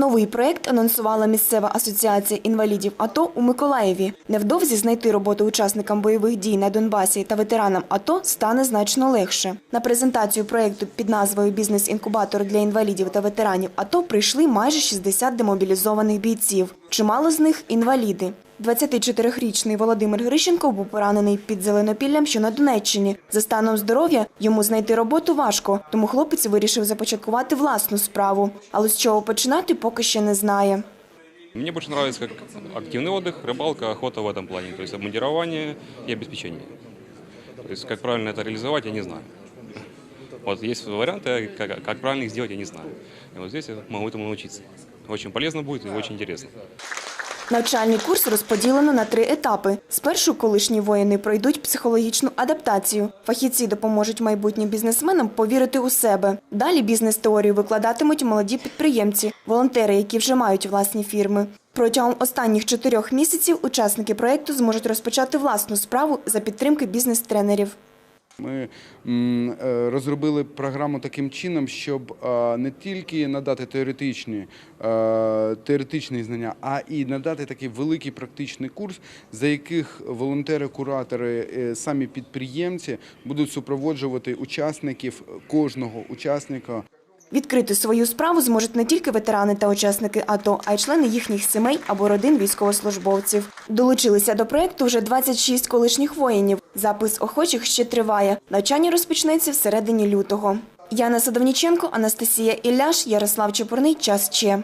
Новий проект анонсувала місцева асоціація інвалідів АТО у Миколаєві. Невдовзі знайти роботу учасникам бойових дій на Донбасі та ветеранам АТО стане значно легше. На презентацію проекту під назвою Бізнес-інкубатор для інвалідів та ветеранів АТО прийшли майже 60 демобілізованих бійців. Чимало з них інваліди. 24-річний Володимир Грищенко був поранений під Зеленопіллям, що на Донеччині. За станом здоров'я йому знайти роботу важко, тому хлопець вирішив започаткувати власну справу. Але з чого починати, поки ще не знає. Мне больше нравится как активный отдых, рыбалка, охота в этом плане. То есть обмундирование и обеспечение. То есть как правильно это реализовать, я не знаю. Вот есть варианты, как, как правильно их сделать, я не знаю. И вот здесь я могу этому научиться. Очень полезно будет и очень интересно. Навчальний курс розподілено на три етапи. Спершу колишні воїни пройдуть психологічну адаптацію. Фахівці допоможуть майбутнім бізнесменам повірити у себе. Далі бізнес-теорію викладатимуть молоді підприємці, волонтери, які вже мають власні фірми. Протягом останніх чотирьох місяців учасники проєкту зможуть розпочати власну справу за підтримки бізнес-тренерів. Ми е, розробили програму таким чином, щоб е, не тільки надати теоретичні, е, теоретичні знання, а і надати такий великий практичний курс, за яких волонтери-куратори, е, самі підприємці будуть супроводжувати учасників кожного учасника Відкрити свою справу зможуть не тільки ветерани та учасники АТО, а й члени їхніх сімей або родин військовослужбовців. Долучилися до проекту вже 26 колишніх воїнів. Запис охочих ще триває. Навчання розпочнеться всередині лютого. Яна Садовніченко, Анастасія Ілляш, Ярослав Чепурний. Час Че.